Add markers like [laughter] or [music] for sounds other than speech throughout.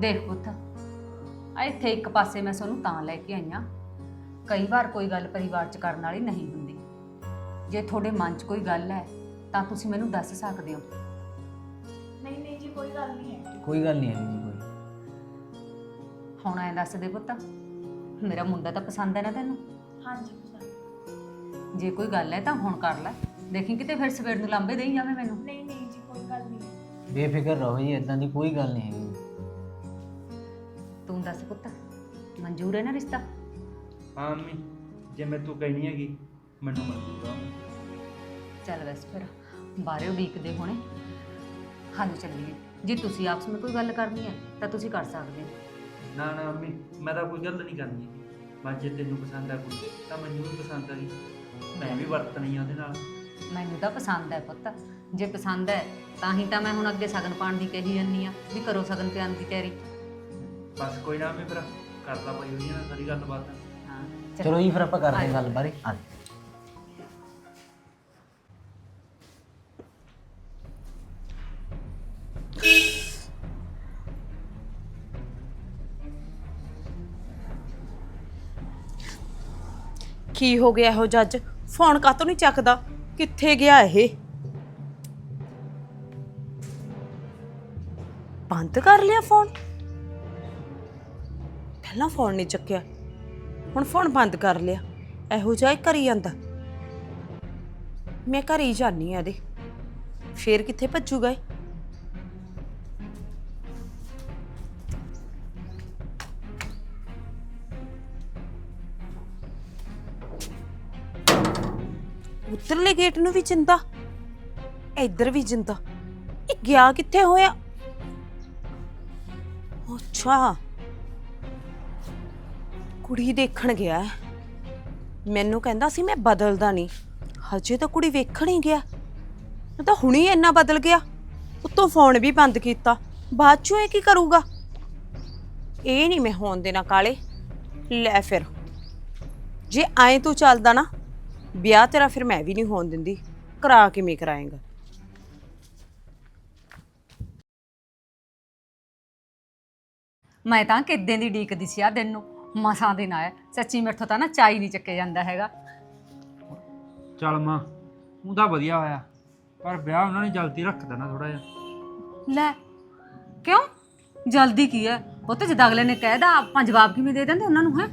ਦੇਖ ਪੁੱਤ ਆ ਇੱਥੇ ਇੱਕ ਪਾਸੇ ਮੈਂ ਤੁਹਾਨੂੰ ਤਾਂ ਲੈ ਕੇ ਆਈਆਂ ਕਈ ਵਾਰ ਕੋਈ ਗੱਲ ਪਰਿਵਾਰ 'ਚ ਕਰਨ ਵਾਲੀ ਨਹੀਂ ਹੁੰਦੀ। ਜੇ ਤੁਹਾਡੇ ਮਨ 'ਚ ਕੋਈ ਗੱਲ ਹੈ ਤਾਂ ਤੁਸੀਂ ਮੈਨੂੰ ਦੱਸ ਸਕਦੇ ਹੋ। ਨਹੀਂ ਨਹੀਂ ਜੀ ਕੋਈ ਗੱਲ ਨਹੀਂ ਹੈ ਕੋਈ ਗੱਲ ਨਹੀਂ ਹੈਗੀ ਜੀ ਕੋਈ। ਹੁਣ ਐਂ ਦੱਸ ਦੇ ਪੁੱਤ ਮੇਰਾ ਮੁੰਡਾ ਤਾਂ ਪਸੰਦ ਹੈ ਨਾ ਤੈਨੂੰ? ਹਾਂਜੀ ਪਸੰਦ। ਜੇ ਕੋਈ ਗੱਲ ਹੈ ਤਾਂ ਹੁਣ ਕਰ ਲੈ। ਦੇਖੀ ਕਿਤੇ ਫਿਰ ਸਵੇਰ ਨੂੰ ਲਾਂਬੇ ਦੇਈ ਜਾਵੇ ਮੈਨੂੰ। ਨਹੀਂ ਨਹੀਂ ਜੀ ਕੋਈ ਗੱਲ ਨਹੀਂ। ਹੈ ਬੇਫਿਕਰ ਰਹੋ ਜੀ ਇਦਾਂ ਦੀ ਕੋਈ ਗੱਲ ਨਹੀਂ ਹੈਗੀ। ਦੱਸ ਪੁੱਤ ਮਨਜ਼ੂਰ ਹੈ ਨਾ ਰਿਸ਼ਤਾ? ਹਾਂ ਮੰਮੀ ਜੇ ਮੈਂ ਤੂੰ ਕਹਿਣੀ ਹੈਗੀ ਮੈਨੂੰ ਮਨਜ਼ੂਰ ਆ। ਚੱਲ ਬਸ ਫਿਰ ਬਾਹਰੇ ਉਡੀਕਦੇ ਹੋਣੇ। ਹਾਂਜੀ ਚੱਲੀਏ। ਜੇ ਤੁਸੀਂ ਆਪਸ ਵਿੱਚ ਕੋਈ ਗੱਲ ਕਰਨੀ ਹੈ ਤਾਂ ਤੁਸੀਂ ਕਰ ਸਕਦੇ ਹੋ। ਨਾ ਨਾ ਮੰਮੀ ਮੈਂ ਤਾਂ ਕੋਈ ਗੱਲ ਨਹੀਂ ਕਰਨੀ ਬਸ ਜੇ ਤੈਨੂੰ ਪਸੰਦ ਆ ਕੋਈ ਤਾਂ ਮੈਨੂੰ ਵੀ ਪਸੰਦ ਆ ਗਈ ਮੈਂ ਵੀ ਵਰਤਣੀ ਆ ਉਹਦੇ ਨਾਲ। ਮੈਨੂੰ ਤਾਂ ਪਸੰਦ ਹੈ ਪੁੱਤ। ਜੇ ਪਸੰਦ ਹੈ ਤਾਂ ਹੀ ਤਾਂ ਮੈਂ ਹੁਣ ਅੱਗੇ ਸਗਨ ਪਾਉਣ ਦੀ ਕਹੀ ਜੰਨੀ ਆ ਵੀ ਕਰੋ ਸਗਨ ਪਿਆਨ ਦੀ ਤਿਆਰੀ। ਬਸ ਕੋਈ ਨਾ ਮੈਂ ਫਿਰ ਕਰਦਾ ਪਈ ਉਹਦੀ ਨਾਲ ਸਾਰੀ ਗੱਲਬਾਤ। ਹਾਂ ਚੱਲ। ਚਲੋ ਜੀ ਫਿਰ ਆਪਾਂ ਕਰਦੇ। ਹਾਂ ਗੱਲ ਬਾਰੇ। ਆ ਕੀ ਹੋ ਗਿਆ ਇਹੋ ਜੱਜ ਫੋਨ ਕਾਤੋਂ ਨਹੀਂ ਚੱਕਦਾ? ਕਿੱਥੇ ਗਿਆ ਇਹ? ਬੰਦ ਕਰ ਲਿਆ ਫੋਨ? ਪਹਿਲਾਂ ਫੋਨ ਨਹੀਂ ਚੱਕਿਆ। ਹੁਣ ਫੋਨ ਬੰਦ ਕਰ ਲਿਆ। ਇਹੋ ਜਿਹਾ ਹੀ ਕਰੀ ਜਾਂਦਾ। ਮੈਂ ਘਰ ਹੀ ਜਾਨੀ ਆ ਇਹਦੇ। ਫੇਰ ਕਿੱਥੇ ਭੱਜੂਗਾ ਇਹ? ਉੱਤਰਲੇ ਗੇਟ ਨੂੰ ਵੀ ਜਿੰਦਾ। ਇੱਧਰ ਵੀ ਜਿੰਦਾ। ਇਹ ਗਿਆ ਕਿੱਥੇ ਹੋਇਆ? ਅੱਛਾ। ਕੁੜੀ ਦੇਖਣ ਗਿਆ। ਹੈ। ਮੈਨੂੰ ਕਹਿੰਦਾ ਸੀ ਮੈਂ ਬਦਲਦਾ ਨਹੀਂ। ਹਜੇ ਤਾਂ ਕੁੜੀ ਵੇਖਣ ਹੀ ਗਿਆ। ਮੈਂ ਤਾਂ ਹੁਣੀ ਇੰਨਾ ਬਦਲ ਗਿਆ। ਉੱਤੋਂ ਫੋਨ ਵੀ ਬੰਦ ਕੀਤਾ। ਬਾਅਦ ਚੋਂ ਇਹ ਕੀ ਕਰੂਗਾ? ਇਹ ਨਹੀਂ ਮੈਂ ਹੋਣ ਦੇਣਾ ਕਾਲੇ। ਲੈ ਫਿਰ। ਜੇ ਐਂ ਤੂੰ ਚੱਲਦਾ ਨਾ, ਵਿਆਹ ਤੇਰਾ ਫਿਰ ਮੈਂ ਵੀ ਨਹੀਂ ਹੋਣ ਦਿੰਦੀ। ਕਰਾ ਕਿਵੇਂ ਕਰਾਏਗਾ? ਮੈਂ ਤਾਂ ਕਿੱਦਾਂ ਦੀ ਡੀਕਦੀ ਸੀ ਆ ਦਿਨ ਨੂੰ। ਮਸਾਂ ਦਿਨ ਆਇਆ ਸੱਚੀ ਮੇਰੇ ਤੋਂ ਨਾ ਚਾਈ ਨਹੀਂ ਚੱਕਿਆ ਜਾਂਦਾ ਹੈਗਾ। ਚੱਲ ਮਾਂ ਉਹਦਾ ਵਧੀਆ ਹੋਇਆ। ਪਰ ਵਿਆਹ ਉਹਨਾਂ ਨੇ ਜਲਦੀ ਰੱਖਦਾ ਨਾ ਥੋੜਾ ਜਿਹਾ। ਲੈ ਕਿਉਂ? ਜਲਦੀ ਕੀ ਹੈ? ਉਹ ਤਾਂ ਜਦ ਅਗਲੇ ਨੇ ਕਹਿਦਾ ਆਪਾਂ ਜਵਾਬ ਕਿਵੇਂ ਦੇ ਦਿੰਦੇ ਉਹਨਾਂ ਨੂੰ ਹੈ?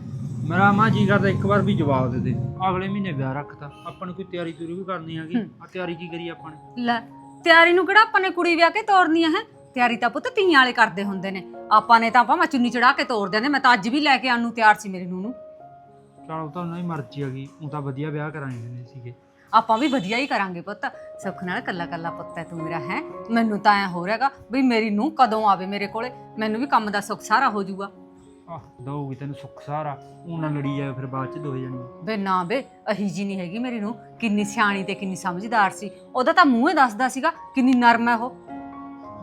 ਮੇਰਾ ਮਾਂ ਜੀ ਕਰਦਾ ਇੱਕ ਵਾਰ ਵੀ ਜਵਾਬ ਦੇ ਦੇ। ਅਗਲੇ ਮਹੀਨੇ ਵਿਆਹ ਰੱਖਤਾ। ਆਪਾਂ ਨੂੰ ਕੋਈ ਤਿਆਰੀ ਤੁਰੀ ਵੀ ਕਰਨੀ ਹੈਗੀ। ਆ ਤਿਆਰੀ ਕੀ ਕਰੀ ਆਪਾਂ ਨੇ? ਲੈ ਤਿਆਰੀ ਨੂੰ ਕਿਹੜਾ ਆਪਾਂ ਨੇ ਕੁੜੀ ਵਿਆਹ ਕੇ ਤੋਰਨੀ ਹੈ? ਤਿਆਰੀ ਤਾਂ ਪੁੱਤ ਤੀਆਂ ਵਾਲੇ ਕਰਦੇ ਹੁੰਦੇ ਨੇ। ਆਪਾਂ ਨੇ ਤਾਂ ਭਾਵੇਂ ਚੁੰਨੀ ਚੜਾ ਕੇ ਤੋਰ ਦਿੰਦੇ ਮੈਂ ਤਾਂ ਅੱਜ ਵੀ ਲੈ ਕੇ ਆਉਣ ਨੂੰ ਤਿਆਰ ਸੀ ਮੇਰੀ ਨੂੰ ਨੂੰ। ਚਲ ਉਹ ਤਾਂ ਉਹਨਾਂ ਦੀ ਮਰਜ਼ੀ ਹੈਗੀ ਉਹ ਤਾਂ ਵਧੀਆ ਵਿਆਹ ਕਰਾਏ ਨੇ ਸੀਗੇ। ਆਪਾਂ ਵੀ ਵਧੀਆ ਹੀ ਕਰਾਂਗੇ ਪੁੱਤ। ਸੁੱਖ ਨਾਲ ਕੱਲਾ ਕੱਲਾ ਪੁੱਤ ਹੈ ਤੂੰ ਮੇਰਾ ਹੈ? ਮੈਨੂੰ ਤਾਂ ਐ ਹੋ ਰਿਹਾਗਾ ਵੀ ਮੇਰੀ ਨੂੰ ਕਦੋਂ ਆਵੇ ਮੇਰੇ ਕੋਲੇ ਮੈਨੂੰ ਵੀ ਕੰਮ ਦਾ ਸੁੱਖ ਸਾਰਾ ਹੋ ਜਾਊਗਾ। ਆਹ ਦਊਗੀ ਤੈਨੂੰ ਸੁੱਖ ਸਾਰਾ ਉਹ ਨਾਲ ਲੜੀ ਜਾਵੇ ਫਿਰ ਬਾਅਦ ਚ ਦੋਏ ਜਾਣੀ। ਬੇ ਨਾ ਬੇ ਅਹੀ ਜੀ ਨਹੀਂ ਹੈਗੀ ਮੇਰੀ ਨੂੰ ਕਿੰਨੀ ਸਿਆਣੀ ਤੇ ਕਿੰਨੀ ਸਮਝਦਾਰ ਸੀ। ਉਹਦਾ ਤਾਂ ਮੂੰਹ ਦੱਸਦਾ ਸੀਗਾ ਕਿੰਨੀ ਨਰਮ ਹੈ ਉਹ।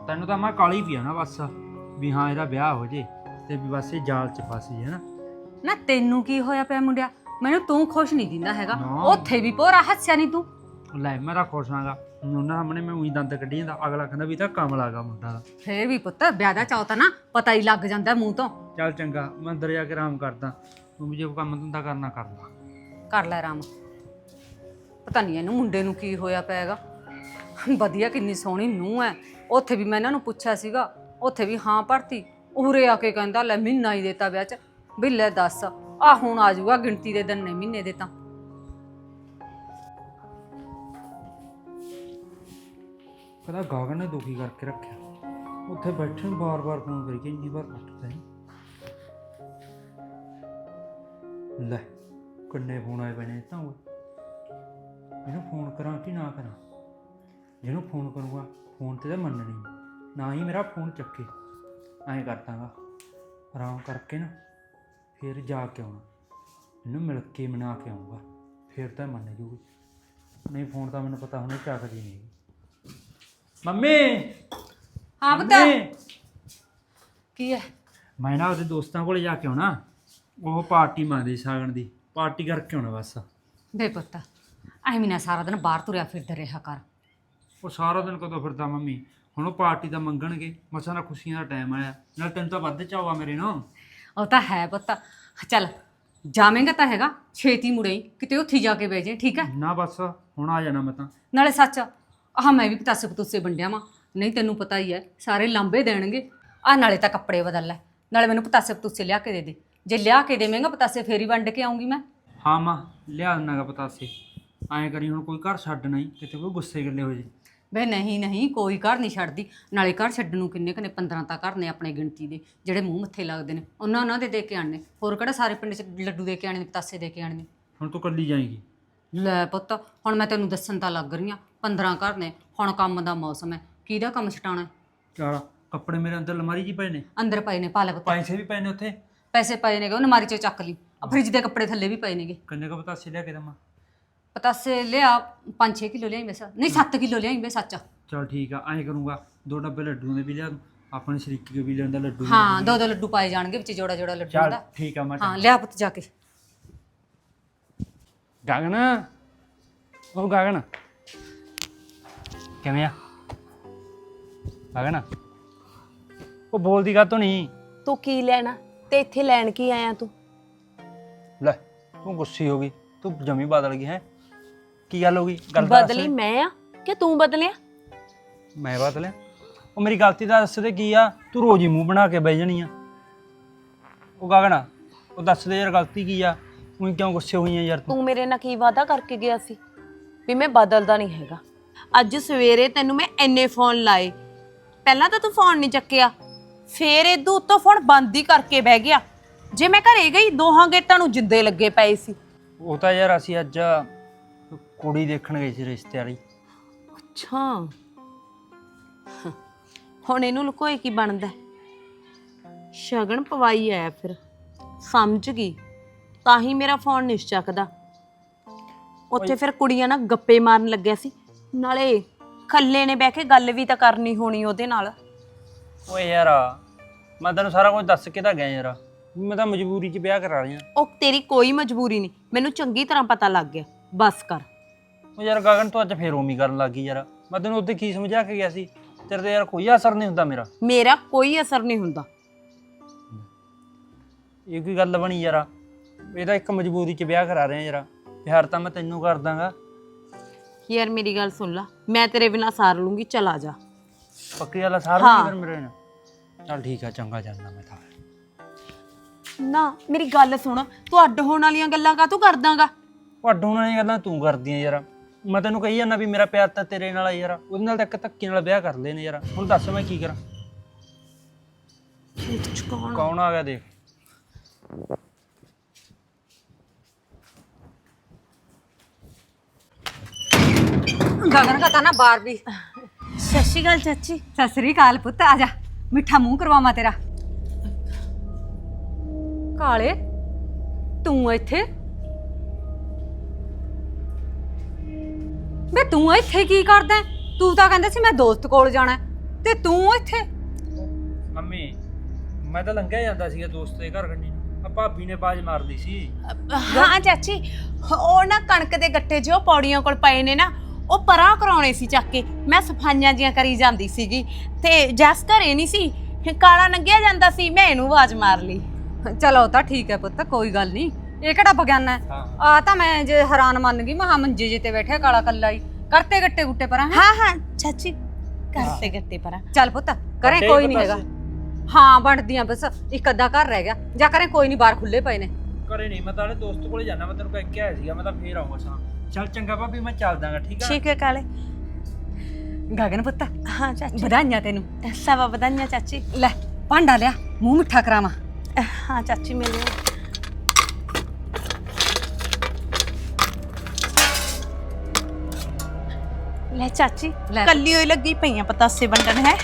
ਤੈਨੂੰ ਤਾਂ ਮੈਂ ਕਾਲੀ ਪਿਆ ਨਾ ਬਸ ਵੀ ਹਾਂ ਇਹਦਾ ਵਿਆਹ ਹੋ ਜੇ ਤੇ ਵੀ ਬਸ ਇਹ ਜਾਲ ਚ ਫਸ ਜੇ ਨਾ। ਨਾ ਤੈਨੂੰ ਕੀ ਹੋਇਆ ਪਿਆ ਮੁੰਡਿਆ? ਮੈਨੂੰ ਤੂੰ ਖੁਸ਼ ਨਹੀਂ ਦਿੰਦਾ ਹੈਗਾ। ਨਾ। ਉੱਥੇ ਵੀ ਪੋਰਾ ਹੱਸਿਆ ਨਹੀਂ ਤੂੰ। ਲੈ ਮੈਂ ਤਾਂ ਖੁਸ਼ ਹਾਂਗਾ ਉਹਨਾਂ ਸਾਹਮਣੇ ਮੈਂ ਉਹੀ ਦੰਦ ਕੱਢੀ ਜਾਂਦਾ ਅਗਲਾ ਕਹਿੰਦਾ ਵੀ ਇਹ ਤਾਂ ਕਮਲਾ ਗਾ ਮੁੰਡਾ ਦਾ। ਫੇਰ ਵੀ ਪੁੱਤ ਵਿਆਹ ਦਾ ਤਾਂ ਨਾ ਪਤਾ ਹੀ ਲੱਗ ਜਾਂਦਾ ਮੂੰਹ ਤੋਂ। ਚੱਲ ਚੰਗਾ ਮੈਂ ਅੰਦਰ ਜਾ ਕੇ ਆਰਾਮ ਕਰਦਾ। ਤੂੰ ਵੀ ਜੇ ਕੋਈ ਕੰਮ ਧੰਦਾ ਕਰਨਾ ਕਰ ਲਾ। ਕਰ ਲੈ ਆਰਾਮ। ਪਤਾ ਨਹੀਂ ਇਹਨੂੰ ਮੁੰਡੇ ਨੂੰ ਕੀ ਹੋਇਆ ਪਿਆਗਾ ਵਧੀਆ ਕਿੰਨੀ ਸੋਹਣੀ ਨੂੰਹ ਹੈ। ਉੱਥੇ ਵੀ ਮੈਂ ਇਹਨਾਂ ਨੂੰ ਪੁੱਛਿਆ ਸੀਗਾ, ਉੱਥੇ ਵੀ ਹਾਂ ਭਰਤੀ। ਉਰੇ ਆ ਕੇ ਕਹਿੰਦਾ, ਲੈ ਮਹੀਨਾ ਹੀ ਦੇਤਾ ਵਿਆਹ ਚ। ਵੀ ਲੈ ਦੱਸ ਆ ਹੁਣ ਆ ਜਾਊਗਾ ਗਿਣਤੀ ਦੇ ਦਿਨ ਨੇ ਮਹੀਨੇ ਦੇ ਤਾਂ। ਕਹਿੰਦਾ ਗਾਗਨ ਨੇ ਦੁਖੀ ਕਰਕੇ ਰੱਖਿਆ। ਉੱਥੇ ਬੈਠੇ ਨੂੰ ਬਾਰ-ਬਾਰ ਫੋਨ ਕਰੀ ਕਿ ਵਾਰ ਕੱਟਦਾ ਹੈ। ਲੈ, ਕਿੰਨੇ ਫੋਨ ਆਏ ਬਣੇ ਤਾਂ ਉਹ ਇਹਨੂੰ ਫੋਨ ਕਰਾਂ ਕਿ ਨਾ ਕਰਾਂ? ਜਿਹਨੂੰ ਫੋਨ ਕਰੂੰਗਾ ਫੋਨ ਤੇ ਤਾਂ ਮੰਨਣੀ ਨਹੀਂ। ਨਾ ਹੀ ਮੇਰਾ ਫੋਨ ਚੱਕੇ। ਐਂ ਕਰਦਾਗਾ। ਆਰਾਮ ਕਰਕੇ ਨਾ ਫਿਰ ਜਾ ਕੇ ਆਉਣਾ। ਇਹਨੂੰ ਮਿਲ ਕੇ ਮਨਾ ਕੇ ਆਉਂਗਾ ਫਿਰ ਤਾਂ ਮੰਨ ਜੂਗੀ। ਨਹੀਂ ਫੋਨ ਤਾਂ ਮੈਨੂੰ ਪਤਾ ਹੁਣੇ ਚੱਕਦੀ ਨਹੀਂ ਮੰਮੀ! ਹਾਂ ਪੁੱਤ। ਮੰਮੀ, ਕੀ ਹੈ ਮੈਂ ਨਾ ਉਹਦੇ ਦੋਸਤਾਂ ਕੋਲੇ ਜਾ ਕੇ ਆਉਣਾ। ਉਹ ਪਾਰਟੀ ਮੰਗਦੇ ਸੀ ਸਾਗਣ ਦੀ। ਪਾਰਟੀ ਕਰਕੇ ਆਉਣਾ ਬਸ। ਬੇ ਪੁੱਤ ਐਵੇਂ ਨਾ ਸਾਰਾ ਦਿਨ ਬਾਹਰ ਤੁਰਿਆ ਫਿਰਦਾ ਰਿਹਾ ਕਰ। ਉਹ ਸਾਰਾ ਦਿਨ ਕਦੋਂ ਫਿਰਦਾ ਮੰਮੀ? ਹੁਣ ਉਹ ਪਾਰਟੀ ਦਾ ਮੰਗਣਗੇ। ਮਸਾਂ ਦਾ ਖੁਸ਼ੀਆਂ ਦਾ ਟਾਈਮ ਆਇਆ। ਨਾਲ ਤੈਨੂੰ ਤਾਂ ਵੱਧ ਚਾਵਾ ਮੇਰੇ ਨਾਲ। ਉਹ ਤਾਂ ਹੈ ਪੁੱਤ। ਚੱਲ ਜਾਵੇਂਗਾ ਤਾਂ ਹੈਗਾ। ਛੇਤੀ ਮੁੜੇ ਕਿਤੇ ਉੱਥੇ ਜਾ ਕੇ ਬਹਿ ਜੇ ਠੀਕ ਹੈ? ਨਾ ਬਸ ਹੁਣ ਆ ਜਾਣਾ ਮੈਂ ਤਾਂ। ਨਾਲੇ ਸੱਚ ਆਹ ਮੈਂ ਵੀ ਪਤਾਸੇ ਪਤੂਸੇ ਵੰਡਿਆ ਵਾਂ। ਨਹੀਂ ਤੈਨੂੰ ਪਤਾ ਹੀ ਹੈ ਸਾਰੇ ਲਾਂਬੇ ਦੇਣਗੇ। ਆ ਨਾਲੇ ਤਾਂ ਕੱਪੜੇ ਬਦਲ ਲੈ। ਨਾਲੇ ਮੈਨੂੰ ਪਤਾਸੇ ਪਤੂਸੇ ਲਿਆ ਕੇ ਦੇ ਦੇ। ਜੇ ਲਿਆ ਕੇ ਦੇਵੇਂਗਾ ਪਤਾਸੇ ਫੇਰ ਹੀ ਵੰਡ ਕੇ ਆਉਂਗੀ ਮੈਂ। ਹਾਂ ਮਾਂ ਲਿਆ ਦਿੰਨਾਗਾ ਪਤਾਸੇ। ਐਂ ਕਰੀ ਹੁਣ ਕੋਈ ਘਰ ਛੱਡ ਨਹੀਂ ਕਿਤੇ ਕੋਈ ਗੁੱਸੇ ਗੱਲੇ ਹੋ ਜੇ। ਵੇ ਨਹੀਂ ਨਹੀਂ ਕੋਈ ਘਰ ਨਹੀਂ ਛੱਡਦੀ। ਨਾਲੇ ਘਰ ਛੱਡਣ ਨੂੰ ਕਿੰਨੇ ਕਨੇ 15 ਤਾਂ ਘਰ ਨੇ ਆਪਣੇ ਗਿਣਤੀ ਦੇ ਜਿਹੜੇ ਮੂੰਹ ਮੱਥੇ ਲੱਗਦੇ ਨੇ। ਉਹਨਾਂ ਉਹਨਾਂ ਦੇ ਦੇ ਕੇ ਆਣਨੇ ਹੋਰ ਕਿਹੜਾ ਸਾਰੇ ਪਿੰਡ 'ਚ ਲੱਡੂ ਦੇ ਕੇ ਆਣੇ ਨੇ ਪਤਾਸੇ ਦੇ ਕੇ ਆਣੇ ਨੇ ਹੁਣ ਤੂੰ ਕੱਲੀ ਜਾਏਂਗੀ। ਲੈ ਪੁੱਤ ਹੁਣ ਮੈਂ ਤੈਨੂੰ ਦੱਸਣ ਤਾਂ ਲੱਗ ਰਹੀ ਆ 15 ਘਰ ਨੇ ਹੁਣ ਕੰਮ ਦਾ ਮੌਸਮ ਹੈ। ਕਿਹਦਾ ਕੰਮ ਛਟਾਣਾ ਚਲ ਕੱਪੜੇ ਮੇਰੇ ਅੰਦਰ ਅਲਮਾਰੀ 'ਚ ਹੀ ਪਏ ਨੇ। ਅੰਦਰ ਪਏ ਨੇ ਪਾਲੇ ਪੁੱਤ। ਪੈਸੇ ਵੀ ਪਏ ਨੇ ਉੱਥੇ। ਪੈਸੇ ਪਏ ਨੇਗੇ ਉਹ ਨਮਾਰੀ 'ਚੋਂ ਚੱਕ ਲਈ। ਆ ਫ੍ਰਿਜ ਦੇ ਕੱਪੜੇ ਥੱਲੇ ਵੀ ਪਏ ਨੇਗੇ। ਕਿੰਨੇ ਕੁ ਪਤਾਸੇ ਲਿਆ ਕੇ ਦਵਾਂ? ਪਤਾਸੇ ਲਿਆ 5-6 ਕਿਲੋ ਲਿਆਈ ਵੈਸਾ ਨਹੀਂ 7 ਕਿਲੋ ਲਿਆਈ ਵੇ ਸੱਚ। ਚਲ ਠੀਕ ਆ ਐਂ ਕਰੂੰਗਾ ਦੋ ਡੱਬੇ ਲੱਡੂਆਂ ਦੇ ਵੀ ਲਿਆ ਦੂੰ ਆਪਣੇ ਸ਼ਰੀਕੀ ਕੇ ਵੀ ਲਿਆਂਦਾ ਲੱਡੂ ਵੀ। ਹਾਂ ਦੋ ਦੋ ਲੱਡੂ ਪਾਏ ਜਾਣਗੇ ਵਿੱਚ ਜੋੜਾ ਜੋੜਾ ਲੱਡੂ ਚੱਲ ਦਾ। ਠੀਕ ਆ ਮੈਂ ਹਾਂ ਲਿਆ ਪੁੱਤ ਜਾ ਕੇ। ਗਗਨ ਉਹ ਗਗਨ। ਕਿਵੇਂ ਆ? ਗਗਨ ਉਹ ਬੋਲਦੀ ਕਾ ਨਹੀਂ? ਤੂੰ ਕੀ ਲੈਣਾ? ਤੇ ਇੱਥੇ ਲੈਣ ਕੀ ਆਇਆ ਤੂੰ? ਲੈ ਤੂੰ ਗੁੱਸੀ ਹੋ ਗਈ ਤੂੰ ਜਮੀ ਬਦਲ ਗਈ ਹੈ। ਕੀ ਗੱਲ ਹੋ ਗਈ? ਗੱਲ ਤਾਂ ਦੱਸ। ਬਦਲੀ ਮੈਂ ਆ ਕਿ ਤੂੰ ਬਦਲਿਆ? ਮੈਂ ਬਦਲਿਆ। ਉਹ ਮੇਰੀ ਗਲਤੀ ਦਾ ਦੱਸ ਦੇ ਕੀ ਆ? ਤੂੰ ਰੋਜ਼ ਹੀ ਮੂੰਹ ਬਣਾ ਕੇ ਬਹਿ ਜਾਣੀ ਆ। ਉਹ ਗਗਨ ਉਹ ਦੱਸ ਦੇ ਯਾਰ ਗਲਤੀ ਕੀ ਆ? ਤੂੰ ਕਿਉਂ ਗੁੱਸੇ ਹੋਈ ਆ ਯਾਰ ਤੂੰ? ਤੂੰ ਮੇਰੇ ਨਾਲ ਕੀ ਵਾਅਦਾ ਕਰਕੇ ਗਿਆ ਸੀ? ਵੀ ਮੈਂ ਬਦਲਦਾ ਨਹੀਂ ਹੈਗਾ। ਅੱਜ ਸਵੇਰੇ ਤੈਨੂੰ ਮੈਂ ਇੰਨੇ ਫੋਨ ਲਾਏ। ਪਹਿਲਾਂ ਤਾਂ ਤੂੰ ਫੋਨ ਨਹੀਂ ਚੱਕਿਆ। ਫੇਰ ਇਦੋਂ ਉੱਤੋਂ ਫੋਨ ਬੰਦ ਹੀ ਕਰਕੇ ਬਹਿ ਗਿਆ। ਜੇ ਮੈਂ ਘਰੇ ਗਈ ਦੋਹਾਂ ਗੇਟਾਂ ਨੂੰ ਜਿੰਦੇ ਲੱਗੇ ਪਏ ਸੀ। ਉਹ ਤਾਂ ਯਾਰ ਅਸੀਂ ਅੱਜ ਕੁੜੀ ਦੇਖਣ ਗਏ ਸੀ ਰਿਸ਼ਤੇਦਾਰੀ ਅੱਛਾ। ਹੁਣ ਇਹਨੂੰ ਲੁਕੋਏ ਕੀ ਬਣਦਾ? ਸ਼ਗਨ ਪਵਾਈ ਆਇਆ ਫਿਰ। ਸਮਝ ਗਈ। ਤਾਂ ਹੀ ਮੇਰਾ ਫੋਨ ਨਹੀਂ ਚੱਕਦਾ। ਉੱਥੇ ਫਿਰ ਕੁੜੀਆਂ ਨਾਲ ਗੱਪੇ ਮਾਰਨ ਲੱਗਿਆ ਸੀ। ਨਾਲੇ ਖੱਲੇ ਨੇ ਬਹਿ ਕੇ ਗੱਲ ਵੀ ਤਾਂ ਕਰਨੀ ਹੋਣੀ ਉਹਦੇ ਨਾਲ। ਓਏ ਯਾਰ ਮੈਂ ਤੈਨੂੰ ਸਾਰਾ ਕੁਝ ਦੱਸ ਕੇ ਤਾਂ ਗਿਆ ਯਾਰ। ਮੈਂ ਤਾਂ ਮਜਬੂਰੀ 'ਚ ਵਿਆਹ ਕਰਾ ਰਿਹਾ ਉਹ ਤੇਰੀ ਕੋਈ ਮਜਬੂਰੀ ਨਹੀਂ। ਮੈਨੂੰ ਚੰਗੀ ਤਰ੍ਹਾਂ ਪਤਾ ਲੱਗ ਗਿਆ। ਬਸ ਕਰ। ਉਹ ਯਾਰ ਗਗਨ ਤੂੰ ਅੱਜ ਫੇਰ ਉਮੀ ਕਰਨ ਲੱਗੀ ਯਾਰ। ਮੈਂ ਤੈਨੂੰ ਉੱਤੇ ਕੀ ਸਮਝਾ ਕੇ ਗਿਆ ਸੀ? ਤੇਰੇ ਤੇ ਯਾਰ ਕੋਈ ਅਸਰ ਨਹੀਂ ਹੁੰਦਾ ਮੇਰਾ। ਮੇਰਾ ਕੋਈ ਅਸਰ ਨਹੀਂ ਹੁੰਦਾ। ਇਹ ਕੀ ਗੱਲ ਬਣੀ ਯਾਰ? ਇਹ ਤਾਂ ਇੱਕ ਮਜਬੂਰੀ 'ਚ ਵਿਆਹ ਕਰਾ ਰਿਹਾ ਯਾਰ। ਪਿਆਰ ਤਾਂ ਮੈਂ ਤੈਨੂੰ ਕਰ ਦਾਂਗਾ। ਯਾਰ ਮੇਰੀ ਗੱਲ ਸੁਣ ਲੈ। ਮੈਂ ਤੇਰੇ ਬਿਨਾ ਸਾਰ ਲੂੰਗੀ ਚਲਾ ਜਾ। ਪੱਕੀ ਆ, ਸਾਰਾ ਹਾਂ। ਨਹੀਂ ਮੇਰੇ ਨਾਲ? ਚੱਲ ਠੀਕ ਆ ਚੰਗਾ ਜਾਂਦਾ ਮੈਂ ਤਾਂ। ਨਾ ਮੇਰੀ ਗੱਲ ਸੁਣ। ਤੂੰ ਅੱਡ ਹੋਣ ਵਾਲੀਆਂ ਗੱਲਾਂ ਕਾਹਤੋਂ ਕਰਦਾਗਾ? ਵੱਡੋਂ ਨਾਲ ਇਹ ਗੱਲਾਂ ਤੂੰ ਕਰਦੀਆਂ ਯਾਰ। ਮੈਂ ਤੈਨੂੰ ਕਹੀ ਜਾਂਦਾ ਵੀ ਮੇਰਾ ਪਿਆਰ ਤਾਂ ਤੇਰੇ ਨਾਲ ਆ ਯਾਰ ਉਹਦੇ ਨਾਲ ਤਾਂ ਇੱਕ ਧੱਕੇ ਨਾਲ ਵਿਆਹ ਕਰ ਲੈਨੇ ਯਾਰ। ਹੁਣ ਦੱਸ ਮੈਂ ਕੀ ਕਰਾਂ? ਕੌਣ ਆ? ਗਿਆ ਦੇਖ? ਗਗਨ ਕਾ ਤਾਂ ਨਾ ਬਾਰ ਵੀ ਸਤਿ ਸ਼੍ਰੀ ਅਕਾਲ ਚਾਚੀ। ਸਤਿ ਸ੍ਰੀ ਅਕਾਲ ਪੁੱਤ ਆ ਜਾ। ਮਿੱਠਾ ਮੂੰਹ ਕਰਵਾਵਾਂ ਤੇਰਾ। ਕਾਲੇ ਤੂੰ ਇੱਥੇ? ਬੇ ਤੂੰ ਇੱਥੇ ਕੀ ਕਰਦਾ ਹੈ? ਤੂੰ ਤਾਂ ਕਹਿੰਦਾ ਸੀ ਮੈਂ ਦੋਸਤ ਕੋਲ ਜਾਣਾ ਹੈ, ਤੇ ਤੂੰ ਇੱਥੇ? ਮੰਮੀ ਮੈਂ ਤਾਂ ਲੰਘਿਆ ਜਾਂਦਾ ਸੀਗਾ ਦੋਸਤ ਦੇ ਘਰ ਕੰਨੀ ਨੂੰ। ਆ ਭਾਬੀ ਨੇ ਬਾਜ ਮਾਰਦੀ ਸੀ। ਹਾਂ ਚਾਚੀ। ਉਹ ਨਾ ਕਣਕ ਦੇ ਗੱਟੇ ਜੋ ਪੌੜੀਆਂ ਕੋਲ ਪਏ ਨੇ ਨਾ ਉਹ ਪਰਾਂ ਕਰਾਉਣੇ ਸੀ ਚੱਕ ਕੇ। ਮੈਂ ਸਫਾਈਆਂ ਜੀਆਂ ਕਰੀ ਜਾਂਦੀ ਸੀਗੀ। ਤੇ ਜਸ ਘਰੇ ਨਹੀਂ ਸੀ ਕਾਲਾ ਨੰਗਿਆ ਜਾਂਦਾ ਸੀ ਮੈਂ ਇਹਨੂੰ ਆਵਾਜ਼ ਮਾਰ ਲਈ। ਚਲੋ ਤਾਂ ਠੀਕ ਹੈ ਪੁੱਤ ਕੋਈ ਗੱਲ ਨਹੀਂ। ਇਹ ਕਿਹੜਾ ਬਗਿਆਨਾ ਹੈ? ਆ ਤਾਂ ਮੈਂ ਜੇ ਹੈਰਾਨ ਮੰਨ ਗਈ ਮਹਾ ਮੰਜੇ ਜੇ ਤੇ ਬੈਠਿਆ ਕਾਲਾ ਕੱਲਾ ਹੀ। ਕਰਤੇ ਗੱਟੇ ਗੁੱਟੇ ਪਰਾਂ ਹੈਂ? ਹਾਂ ਹਾਂ ਚਾਚੀ ਕਰਤੇ ਗੱਟੇ ਪਰਾਂ। ਚੱਲ ਪੁੱਤ ਕਰੇ ਕੋਈ ਨਹੀਂ। ਹੈਗਾ। ਹਾਂ ਬਣਦੀਆਂ ਬਸ ਇੱਕ ਅੱਧਾ ਘਰ ਰਹਿ ਗਿਆ। ਜਾਂ ਕਰੇ ਕੋਈ ਨਹੀਂ ਬਾਹਰ ਖੁੱਲੇ ਪਏ ਨੇ। ਘਰੇ ਨਹੀਂ ਮੈਂ ਤਾਂ ਆਪਣੇ ਦੋਸਤ ਕੋਲੇ ਜਾਣਾ ਮੈਂ ਤੈਨੂੰ ਕਹਿ ਕੇ ਆਇਆ ਸੀਗਾ ਮੈਂ ਤਾਂ ਫੇਰ ਆਉਂਗਾ ਸਾਂ ਚੱਲ ਚੰਗਾ ਭਾਬੀ ਮੈਂ ਚੱਲਦਾਗਾ ਠੀਕ ਆ? ਠੀਕ ਹੈ ਕਾਲੇ। ਗਗਨ ਪੁੱਤ ਹਾਂ ਚਾਚੀ। ਵਧਾਈਆਂ ਤੈਨੂੰ। ਸਵਾ ਵਧਾਈਆਂ ਚਾਚੀ। ਲੈ ਭਾਂਡਾ ਲਿਆ ਮੂੰਹ ਮਿੱਠਾ ਕਰਾਵਾਂ। ਹਾਂ ਚਾਚੀ ਮਿਲਿਓ ਲੈ ਚਾਚੀ ਲੈ। ਕੱਲੀ ਹੋਈ ਲੱਗੀ ਪਈਆਂ ਪਤਾਸੇ ਵੰਡਣ ਹੈ?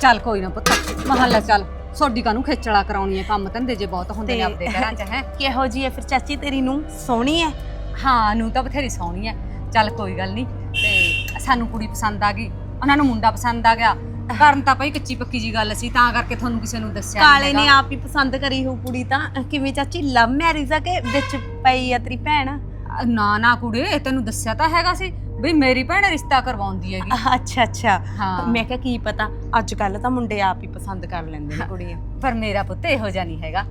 ਚੱਲ ਕੋਈ ਨਾ ਪੁੱਤ ਮਹੱਲਾ ਚੱਲ ਸੋਡੀ ਕਾਨੂੰ ਖੇਚਲਾ ਕਰਾਉਣੀ ਹੈ ਕੰਮ ਧੰਦੇ ਜੇ ਬਹੁਤ ਹੁੰਦੇ ਨੇ ਤੇ- ਆਪਦੇ ਘਰਾਂ 'ਚ ਹੈ? [laughs] ਕਿਹੋ ਜੀ ਹੈ ਫਿਰ ਚਾਚੀ ਤੇਰੀ ਨੂੰ ਸੋਹਣੀ ਹੈ? ਹਾਂ ਨੂੰ ਤਾਂ ਬਥੇਰੀ ਸੋਹਣੀ ਹੈ। ਚੱਲ ਕੋਈ ਗੱਲ ਨਹੀਂ ਤੇ ਸਾਨੂੰ ਕੁੜੀ ਪਸੰਦ ਆ ਗਈ ਉਹਨਾਂ ਨੂੰ ਮੁੰਡਾ ਪਸੰਦ ਆ ਗਿਆ। ਕਰਨ ਤਾਂ ਭਾਈ ਕੱਚੀ ਪੱਕੀ ਜੀ ਗੱਲ ਸੀ ਤਾਂ ਕਰਕੇ ਤੁਹਾਨੂੰ ਕਿਸੇ ਨੂੰ ਦੱਸਿਆ ਨੀ ਕਾਲੇ ਨੇ ਹੈਗਾ। ਆਪ ਹੀ ਪਸੰਦ ਕਰੀ ਹੋ ਕੁੜੀ ਤਾਂ। ਕਿਵੇਂ ਚਾਚੀ ਲਵ ਮੈਰਿਜ ਆ ਕਿ ਵਿੱਚ ਪਈ ਆ ਤੇਰੀ ਭੈਣ? ਨਾ ਨਾ ਕੁੜੇ ਤੈਨੂੰ ਦੱਸਿਆ ਤਾਂ ਹੈਗਾ ਸੀ ਵੀ ਮੇਰੀ ਭੈਣ ਰਿਸ਼ਤਾ ਕਰਵਾਉਂਦੀ ਹੈਗੀ। ਅੱਛਾ ਅੱਛਾ। ਹਾਂ। ਮੈਂ ਕਿਹਾ ਕੀ ਪਤਾ ਅੱਜ ਕੱਲ ਤਾਂ ਮੁੰਡੇ ਆਪ ਹੀ ਪਸੰਦ ਕਰ ਲੈਂਦੇ ਨੇ ਕੁੜੀਆਂ। ਪਰ ਮੇਰਾ ਪੁੱਤ ਇਹੋ ਜਿਹਾ ਨਹੀਂ ਹੈਗਾ।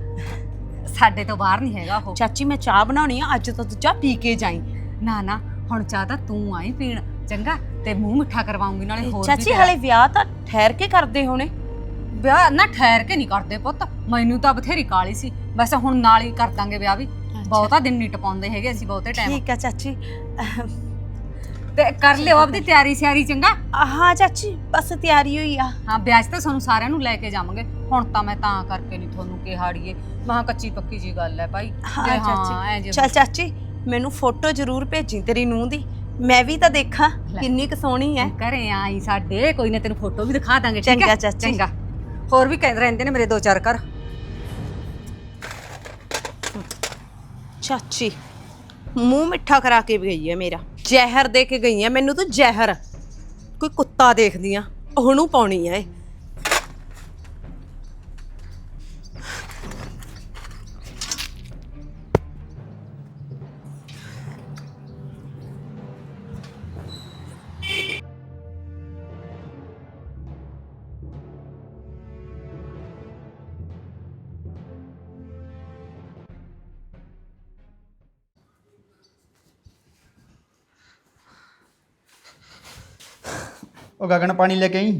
ਸਾਡੇ ਤੋਂ ਬਾਹਰ ਨਹੀਂ ਹੈਗਾ ਉਹ। ਚਾਚੀ ਮੈਂ ਚਾਹ ਬਣਾਉਣੀ ਆ ਅੱਜ ਤਾਂ ਤੂੰ ਚਾਹ ਪੀ ਕੇ ਜਾਈ। ਨਾ ਨਾ ਹੁਣ ਚਾਹ ਤਾਂ ਤੂੰ ਆਈ ਪੀਣ ਚੰਗਾ ਤੇ ਮੂੰਹ ਮਿੱਠਾ ਕਰਵਾਉਂਗੀ ਨਾਲੇ ਹੋਰ ਵੀ ਚਾਚੀ ਤੇਰਾ- ਹਲੇ ਵਿਆਹ ਤਾਂ ਠਹਿਰ ਕੇ ਕਰਦੇ ਹੋਣੇ। ਵਿਆਹ ਨਾ ਠਹਿਰ ਕੇ ਨਹੀਂ ਕਰਦੇ ਪੁੱਤ ਮੈਨੂੰ ਤਾਂ ਬਥੇਰੀ ਕਾਲੀ ਸੀ। ਬਸ ਹੁਣ ਨਾਲ ਹੀ ਕਰ ਦਾਂਗੇ ਵਿਆਹ ਵੀ। ਬਹੁਤਾ ਦਿਨ ਨਹੀਂ ਟਪਾਉਂਦੇ ਹੈਗੇ ਅਸੀਂ ਬਹੁਤੇ ਟਾਈਮ ਠੀਕ ਆ ਚਾਚੀ। ਤੇ ਕਰ ਲਿਓ ਆਪਦੀ ਤਿਆਰੀ ਸਿਆਰੀ ਚੰਗਾ। ਹਾਂ ਚਾਚੀ ਬਸ ਤਿਆਰੀ ਹੋਈ ਆ। ਹਾਂ ਵਿਆਹ 'ਚ ਤਾਂ ਸਾਨੂੰ ਸਾਰਿਆਂ ਨੂੰ ਲੈ ਕੇ ਜਾਵਾਂਗੇ। ਹੁਣ ਤਾਂ ਮੈਂ ਤਾਂ ਕਰਕੇ ਨਹੀਂ ਤੁਹਾਨੂੰ ਕਿਹਾੜੀਏ ਮਹਾ ਕੱਚੀ ਪੱਕੀ ਜੀ ਗੱਲ ਹੈ ਭਾਈ। ਹਾਂ ਚਾਚੀ। ਚੱਲ ਚਾਚੀ ਮੈਨੂੰ ਫੋਟੋ ਜ਼ਰੂਰ ਭੇਜੀ ਤੇਰੀ ਨੂੰਹ ਦੀ। ਮੈਂ ਵੀ ਤਾਂ ਦੇਖਾਂ। ਕਿੰਨੀ ਕੁ ਸੋਹਣੀ ਹੈ। ਘਰੇ ਆਈ ਸਾਡੇ ਕੋਈ ਨਾ ਤੈਨੂੰ ਫੋਟੋ ਵੀ ਦਿਖਾ ਦਾਂਗੇ ਠੀਕ ਚੰਗਾ ਹੈ? ਚਾਚੀ। ਚੰਗਾ। ਹੋਰ ਵੀ ਕਹਿੰਦੇ ਰਹਿੰਦੇ ਨੇ ਮੇਰੇ ਦੋ ਚਾਰ ਘਰ। ਚਾਚੀ ਮੂੰਹ ਮਿੱਠਾ ਕਰਾ ਕੇ ਵੀ ਗਈ ਹੈ ਮੇਰਾ। ਜ਼ਹਿਰ ਦੇ ਕੇ ਗਈ ਹੈ ਮੈਨੂੰ ਤੂੰ ਜ਼ਹਿਰ। ਕੋਈ ਕੁੱਤਾ ਦੇਖਦੀ ਆ, ਉਹਨੂੰ ਪਾਉਣੀ ਹੈ ਇਹ। ਉਹ ਗਗਨ ਪਾਣੀ ਲੈ ਕੇ ਆਈ।